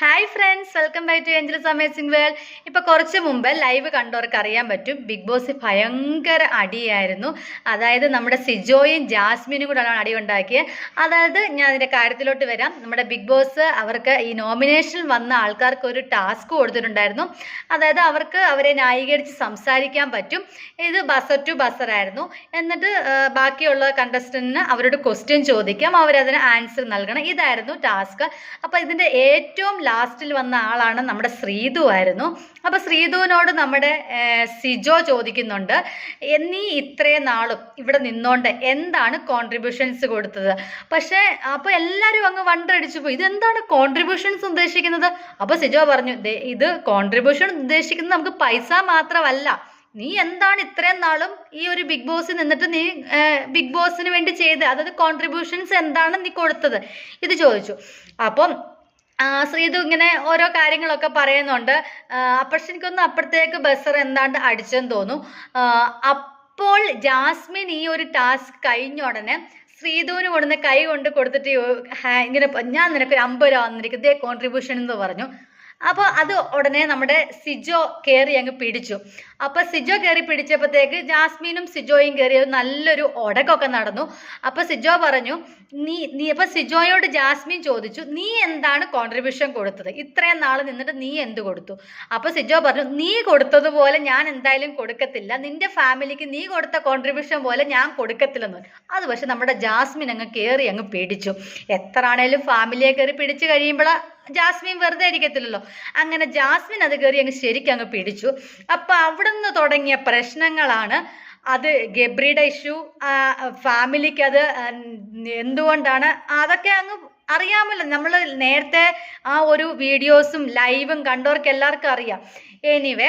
Hi friends welcome back to angels amazing world ഇപ്പോൾ കുറച്ച് മുമ്പ് ലൈവ് കണ്ടവർക്ക് അറിയാൻ പറ്റും. ബിഗ് ബോസ് ഭയങ്കര അടിയായിരുന്നു. അതായത് നമ്മുടെ സിജോയും ജാസ്മിനും കൂടെയാണ് അടി ഉണ്ടാക്കിയത് അതായത് ഞാൻ അതിന്റെ കാര്യത്തിലോട്ട് വരാം. നമ്മുടെ ബിഗ് ബോസ് അവർക്ക് ഈ നോമിനേഷൻ വന്ന ആൾക്കാർക്ക് ഒരു ടാസ്ക് കൊടുത്തിട്ടുണ്ടായിരുന്നു. അതായത് അവർക്ക് അവരെ ന്യായീകരിച്ച് സംസാരിക്കാൻ പറ്റും. ഇത് ബസർ ടു ബസർ ആയിരുന്നു. എന്നിട്ട് ബാക്കിയുള്ള കണ്ടസ്റ്റന്റിന് അവരോട് ക്വസ്റ്റ്യൻ ചോദിക്കാം. അവരതിന് ആൻസർ നൽകണം. ഇതായിരുന്നു ടാസ്ക് അപ്പോൾ ഇതിന്റെ ഏറ്റവും ലാസ്റ്റിൽ വന്ന ആളാണ് നമ്മുടെ ശ്രീതു ആയിരുന്നു. അപ്പോൾ ശ്രീതുവിനോട് നമ്മുടെ സിജോ ചോദിക്കുന്നുണ്ട് നീ ഇത്രയും നാളും ഇവിടെ നിന്നോണ്ട് എന്താണ് കോൺട്രിബ്യൂഷൻസ് കൊടുത്തത്? പക്ഷേ അപ്പോൾ എല്ലാവരും അങ്ങ് വണ്ടടിച്ചു പോയി. ഇതെന്താണ് കോൺട്രിബ്യൂഷൻസ് ഉദ്ദേശിക്കുന്നത്? അപ്പോൾ സിജോ പറഞ്ഞു "ദേ, ഇത് കോൺട്രിബ്യൂഷൻ ഉദ്ദേശിക്കുന്നത് നമുക്ക് പൈസ മാത്രമല്ല. നീ എന്താണ് ഇത്രയും നാളും ഈ ഒരു ബിഗ് ബോസിൽ നിന്നിട്ട് നീ ബിഗ് ബോസിന് വേണ്ടി ചെയ്ത് അതായത് കോൺട്രിബ്യൂഷൻസ് എന്താണ് നീ കൊടുത്തത്? ഇത് ചോദിച്ചു. അപ്പം ശ്രീതു ഇങ്ങനെ ഓരോ കാര്യങ്ങളൊക്കെ പറയുന്നുണ്ട്. ആ, പക്ഷെ എനിക്കൊന്ന് അപ്പുറത്തേക്ക് ബസർ എന്താണ്ട് അടിച്ചെന്ന് തോന്നുന്നു. ആ, അപ്പോൾ ജാസ്മിൻ ഈ ഒരു ടാസ്ക് കഴിഞ്ഞ ഉടനെ ശ്രീധുവിന് കൊടുന്ന് കൈ കൊണ്ട് കൊടുത്തിട്ട് ഇങ്ങനെ ഞാൻ നിനക്ക് ഒരു അമ്പത് രൂപ വന്നിരിക്കും ദേ കോൺട്രിബ്യൂഷൻ എന്ന് പറഞ്ഞു. അപ്പോൾ അത് ഉടനെ നമ്മുടെ സിജോ കയറി അങ്ങ് പിടിച്ചു. അപ്പോൾ സിജോ കയറി പിടിച്ചപ്പോഴത്തേക്ക് ജാസ്മിനും സിജോയും കയറി നല്ലൊരു ഒടക്കൊക്കെ നടന്നു. അപ്പോൾ സിജോ പറഞ്ഞു നീ നീ അപ്പോൾ സിജോയോട് ജാസ്മിൻ ചോദിച്ചു നീ എന്താണ് കോൺട്രിബ്യൂഷൻ കൊടുത്തത്? ഇത്രയും നാൾ നിന്നിട്ട് നീ എന്ത് കൊടുത്തു? അപ്പോൾ സിജോ പറഞ്ഞു നീ കൊടുത്തതുപോലെ ഞാൻ എന്തായാലും കൊടുക്കത്തില്ല. നിന്റെ ഫാമിലിക്ക് നീ കൊടുത്ത കോൺട്രിബ്യൂഷൻ പോലെ ഞാൻ കൊടുക്കത്തില്ലെന്ന് അത് പക്ഷെ നമ്മുടെ ജാസ്മിൻ അങ്ങ് കയറി അങ്ങ് പിടിച്ചു. എത്ര ആണേലും ഫാമിലിയെ കയറി പിടിച്ചു കഴിയുമ്പോൾ ജാസ്മിൻ വെറുതെ ഇരിക്കത്തില്ലല്ലോ. അങ്ങനെ ജാസ്മിൻ അത് കയറി അങ്ങ് ശരിക്കും അങ്ങ് പിടിച്ചു. അപ്പൊ അവിടുന്ന് തുടങ്ങിയ പ്രശ്നങ്ങളാണ് അത് ഗബ്രിയുടെ ഇഷ്യൂ ഫാമിലിക്ക് അത് എന്തുകൊണ്ടാണ് അതൊക്കെ അങ്ങ് അറിയാമല്ലോ. നമ്മൾ നേരത്തെ ആ ഒരു വീഡിയോസും ലൈവും കണ്ടവർക്ക് എല്ലാവർക്കും അറിയാം. എനിവേ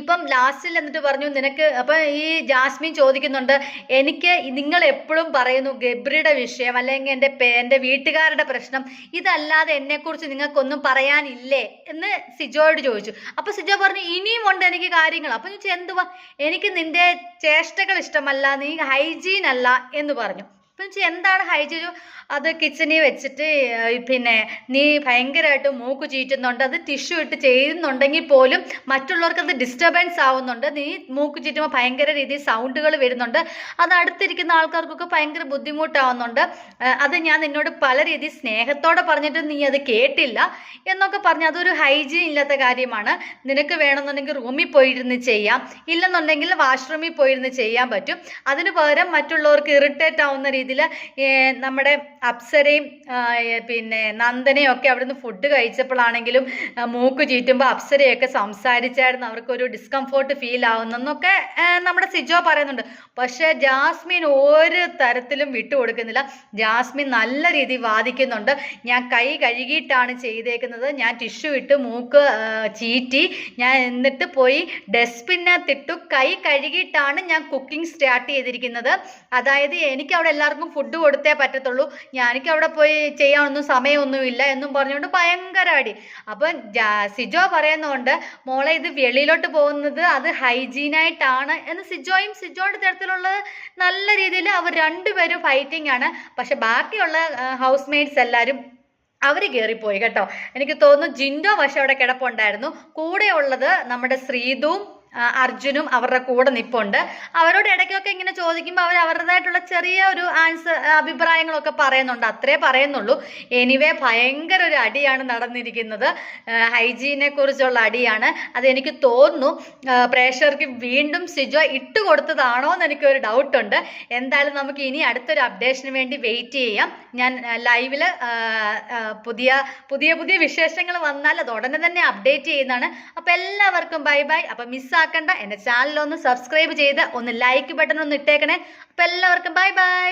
ഇപ്പം ലാസ്റ്റിൽ എന്നിട്ട് പറഞ്ഞു നിനക്ക് അപ്പം ഈ ജാസ്മിൻ ചോദിക്കുന്നുണ്ട് എനിക്ക് നിങ്ങൾ എപ്പോഴും പറയുന്നു ഗബ്രിയുടെ വിഷയം അല്ലെങ്കിൽ എന്റെ എന്റെ വീട്ടുകാരുടെ പ്രശ്നം ഇതല്ലാതെ എന്നെക്കുറിച്ച് നിങ്ങൾക്കൊന്നും പറയാനില്ലേ എന്ന് സിജോയോട് ചോദിച്ചു. അപ്പോൾ സിജോ പറഞ്ഞു ഇനിയും ഉണ്ട് എനിക്ക് കാര്യങ്ങൾ. അപ്പം ചോദിച്ചു എന്തുവാ? എനിക്ക് നിന്റെ ചേഷ്ടകൾ ഇഷ്ടമല്ല നീ ഹൈജീൻ അല്ല എന്ന് പറഞ്ഞു. എന്താണ് ഹൈജി അത് കിച്ചണിൽ വെച്ചിട്ട് പിന്നെ നീ ഭയങ്കരമായിട്ട് മൂക്ക് ചീറ്റുന്നുണ്ട് അത് ടിഷ്യൂ ഇട്ട് ചെയ്യുന്നുണ്ടെങ്കിൽ പോലും മറ്റുള്ളവർക്ക് അത് ഡിസ്റ്റർബൻസ് ആവുന്നുണ്ട്. നീ മൂക്ക് ചീറ്റുമ്പോൾ ഭയങ്കര രീതിയിൽ സൗണ്ടുകൾ വരുന്നുണ്ട്. അത് അടുത്തിരിക്കുന്ന ആൾക്കാർക്കൊക്കെ ഭയങ്കര ബുദ്ധിമുട്ടാവുന്നുണ്ട്. അത് ഞാൻ നിന്നോട് പല രീതിയിൽ സ്നേഹത്തോടെ പറഞ്ഞിട്ട് നീ അത് കേട്ടില്ല എന്നൊക്കെ പറഞ്ഞ് അതൊരു ഹൈജീൻ ഇല്ലാത്ത കാര്യമാണ്. നിനക്ക് വേണമെന്നുണ്ടെങ്കിൽ റൂമിൽ പോയിരുന്ന് ചെയ്യാം. ഇല്ലെന്നുണ്ടെങ്കിൽ വാഷ്റൂമിൽ പോയിരുന്ന് ചെയ്യാൻ പറ്റും. അതിന് പകരം മറ്റുള്ളവർക്ക് ഇറിറ്റേറ്റ് ആവുന്ന രീതിയിൽ നമ്മുടെ അപ്സരയും പിന്നെ നന്ദനയും ഒക്കെ അവിടുന്ന് ഫുഡ് കഴിച്ചപ്പോഴാണെങ്കിലും മൂക്ക് ചീറ്റുമ്പോൾ അപ്സരയൊക്കെ സംസാരിച്ചായിരുന്നു. അവർക്കൊരു ഡിസ്കംഫോർട്ട് ഫീൽ ആവുന്നെന്നൊക്കെ നമ്മുടെ സിജോ പറയുന്നുണ്ട്. പക്ഷേ ജാസ്മിൻ ഒരു തരത്തിലും വിട്ടുകൊടുക്കുന്നില്ല ജാസ്മിൻ നല്ല രീതിയിൽ വാദിക്കുന്നുണ്ട്. ഞാൻ കൈ കഴുകിയിട്ടാണ് ചെയ്തേക്കുന്നത്. ഞാൻ ടിഷ്യൂ ഇട്ട് മൂക്ക് ചീറ്റി ഞാൻ എന്നിട്ട് പോയി ഡസ്റ്റ്ബിനകത്തിട്ടു കൈ കഴുകിയിട്ടാണ് ഞാൻ കുക്കിംഗ് സ്റ്റാർട്ട് ചെയ്തിരിക്കുന്നത്. അതായത് എനിക്ക് അവിടെ എല്ലാവർക്കും ഫുഡ് കൊടുത്തേ പറ്റത്തുള്ളൂ. ഞാൻ എനിക്ക് അവിടെ പോയി ചെയ്യാനൊന്നും സമയമൊന്നുമില്ല എന്നും പറഞ്ഞുകൊണ്ട് ഭയങ്കര അടി. അപ്പം സിജോ പറയുന്നതുകൊണ്ട് മോളെ ഇത് വെളിയിലോട്ട് പോകുന്നത് അത് ഹൈജീനായിട്ടാണ് എന്ന് സിജോയും സിജോയുടെ തരത്തിലുള്ള നല്ല രീതിയിൽ അവർ രണ്ടുപേരും ഫൈറ്റിംഗ് ആണ്. പക്ഷെ ബാക്കിയുള്ള ഹൗസ് മെയ്ഡ്സ് എല്ലാവരും അവർ കയറിപ്പോയി കേട്ടോ. എനിക്ക് തോന്നുന്നു ജിൻഡോ പക്ഷെ അവിടെ കിടപ്പുണ്ടായിരുന്നു. കൂടെ ഉള്ളത് നമ്മുടെ ശ്രീതുവും ആ, അർജുനും അവരുടെ കൂടെ നിപ്പുണ്ട്. അവരോട് ഇടയ്ക്കൊക്കെ ഇങ്ങനെ ചോദിക്കുമ്പോൾ അവർ അവരുടേതായിട്ടുള്ള ചെറിയ ഒരു ആൻസർ അഭിപ്രായങ്ങളൊക്കെ പറയുന്നുണ്ട്. അത്രേ പറയുന്നുള്ളൂ. എനിവേ ഭയങ്കര ഒരു അടിയാണ് നടന്നിരിക്കുന്നത്. ഹൈജീനെ കുറിച്ചുള്ള അടിയാണ്. അതെനിക്ക് തോന്നുന്നു പ്രേക്ഷകർക്ക് വീണ്ടും സിജോ ഇട്ട് കൊടുത്തതാണോ എന്ന് എനിക്കൊരു ഡൗട്ടുണ്ട്. എന്തായാലും നമുക്ക് ഇനി അടുത്തൊരു അപ്ഡേഷന് വേണ്ടി വെയിറ്റ് ചെയ്യാം. ഞാൻ ലൈവിൽ പുതിയ പുതിയ പുതിയ വിശേഷങ്ങൾ വന്നാൽ അത് ഉടനെ തന്നെ അപ്ഡേറ്റ് ചെയ്യുന്നതാണ്. അപ്പോൾ എല്ലാവർക്കും ബൈ ബൈ. അപ്പോൾ മിസ്സാക്കണ്ട എന്റെ ചാനൽ ഒന്ന് സബ്സ്ക്രൈബ് ചെയ്ത് ഒന്ന് ലൈക്ക് ബട്ടൺ ഒന്ന് ഇട്ടേക്കണേ. അപ്പോൾ എല്ലാവർക്കും ബൈ ബൈ